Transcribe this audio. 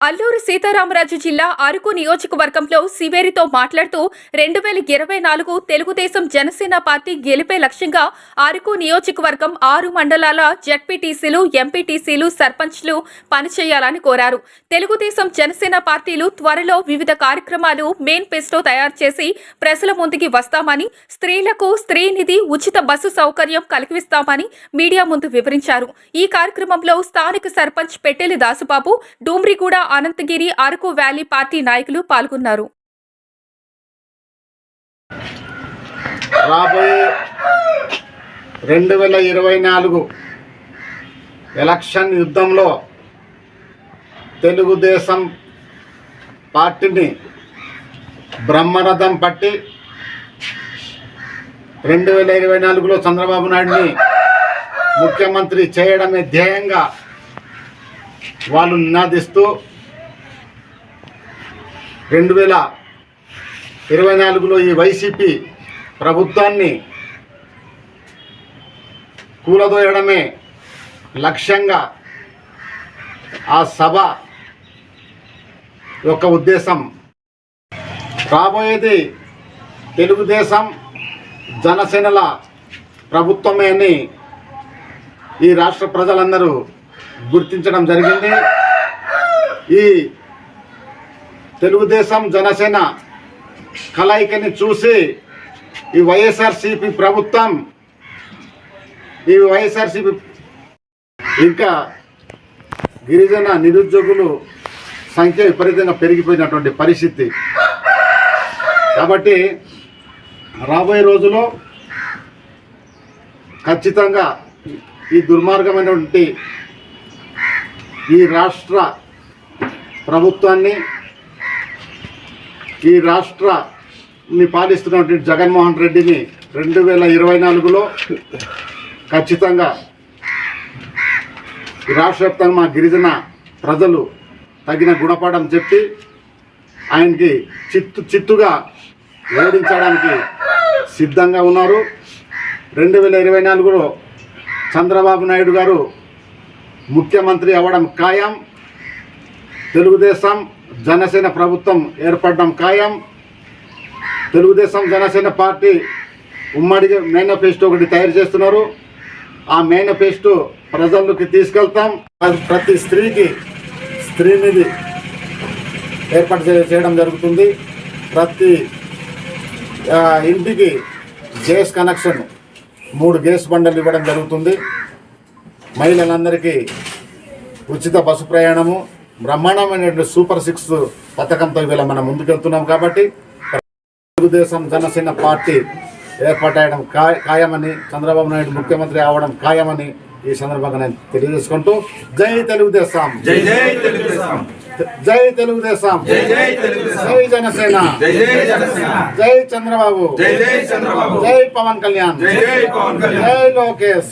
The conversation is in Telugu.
అల్లూరు సీతారామరాజు జిల్లా అరకు నియోజకవర్గంలో సివేరితో మాట్లాడుతూ రెండు వేల ఇరవై నాలుగు తెలుగుదేశం జనసేన పార్టీ గెలిపే లక్ష్యంగా అరకు నియోజకవర్గం ఆరు మండలాల జడ్పీటీసీలు ఎంపీటీసీలు సర్పంచ్లు పనిచేయాలని కోరారు. తెలుగుదేశం జనసేన పార్టీలు త్వరలో వివిధ కార్యక్రమాలు మెయిన్ పేస్టో తయారు చేసి ప్రజల ముందుకి వస్తామని స్త్రీలకు స్త్రీనిధి ఉచిత బస్సు సౌకర్యం కల్పిస్తామని మీడియా ముందు వివరించారు. ఈ కార్యక్రమంలో స్థానిక సర్పంచ్ పెట్టెలి దాసుబాబు డూమ్రిగూడ అనంతగిరి అరకు వ్యాలీ పార్టీ నాయకులు పాల్గొన్నారు. రాబోయే రెండు వేల ఇరవై నాలుగు ఎలక్షన్ యుద్ధంలో తెలుగుదేశం పార్టీని బ్రహ్మరథం పట్టి రెండు వేల ఇరవై నాలుగులో చంద్రబాబు నాయుడిని ముఖ్యమంత్రి చేయడమే ధ్యేయంగా వాళ్ళు నినాదిస్తూ రెండు వేల ఇరవై నాలుగులో ఈ వైసీపీ ప్రభుత్వాన్ని కూలదోయడమే లక్ష్యంగా ఆ సభ యొక్క ఉద్దేశం. రాబోయేది తెలుగుదేశం జనసేనల ప్రభుత్వమే అని ఈ రాష్ట్ర ప్రజలందరూ గుర్తించడం జరిగింది. ఈ తెలుగుదేశం జనసేన కలయికని చూసి ఈ వైఎస్ఆర్సిపి ప్రభుత్వం ఈ వైఎస్ఆర్సిపి ఇంకా గిరిజన నిరుద్యోగులు సంఖ్య విపరీతంగా పెరిగిపోయినటువంటి పరిస్థితి. కాబట్టి రాబోయే రోజులో ఖచ్చితంగా ఈ దుర్మార్గమైనటువంటి ఈ రాష్ట్ర ప్రభుత్వాన్ని ఈ రాష్ట్రాన్ని పాలిస్తున్నటువంటి జగన్మోహన్ రెడ్డిని రెండు వేల ఇరవై నాలుగులో ఖచ్చితంగా రాష్ట్ర వ్యాప్తంగా మా గిరిజన ప్రజలు తగిన గుణపాఠం చెప్పి ఆయనకి చిత్తు చిత్తుగా ఓడించడానికి సిద్ధంగా ఉన్నారు. రెండు వేల ఇరవై నాలుగులో చంద్రబాబు నాయుడు గారు ముఖ్యమంత్రి అవ్వడం ఖాయం. తెలుగుదేశం జనసేన ప్రభుత్వం ఏర్పడడం ఖాయం. తెలుగుదేశం జనసేన పార్టీ ఉమ్మడి మేనిఫెస్టో ఒకటి తయారు చేస్తున్నారు. ఆ మేనిఫెస్టో ప్రజల్లోకి తీసుకెళ్తాం. అది ప్రతి స్త్రీకి స్త్రీనిధి ఏర్పాటు చేయడం జరుగుతుంది. ప్రతి ఇంటికి గ్యాస్ కనెక్షన్ మూడు గ్యాస్ బండలు ఇవ్వడం జరుగుతుంది. మహిళలందరికీ ఉచిత బస్సు ప్రయాణము. బ్రహ్మాండమైనటువంటి సూపర్ సిక్స్ పథకంతో ఇవాళ మనం ముందుకెళ్తున్నాం కాబట్టి తెలుగుదేశం జనసేన పార్టీ ఏర్పాటయడం ఖాయమని చంద్రబాబు నాయుడు ముఖ్యమంత్రి అవడం ఖాయమని ఈ సందర్భంగా నేను తెలియజేసుకుంటూ జై తెలుగుదేశం. జై జై తెలుగుదేశం. జై తెలుగుదేశం. జై జనసేన. జై చంద్రబాబు. జై పవన్ కళ్యాణ్. జై లోకేష్.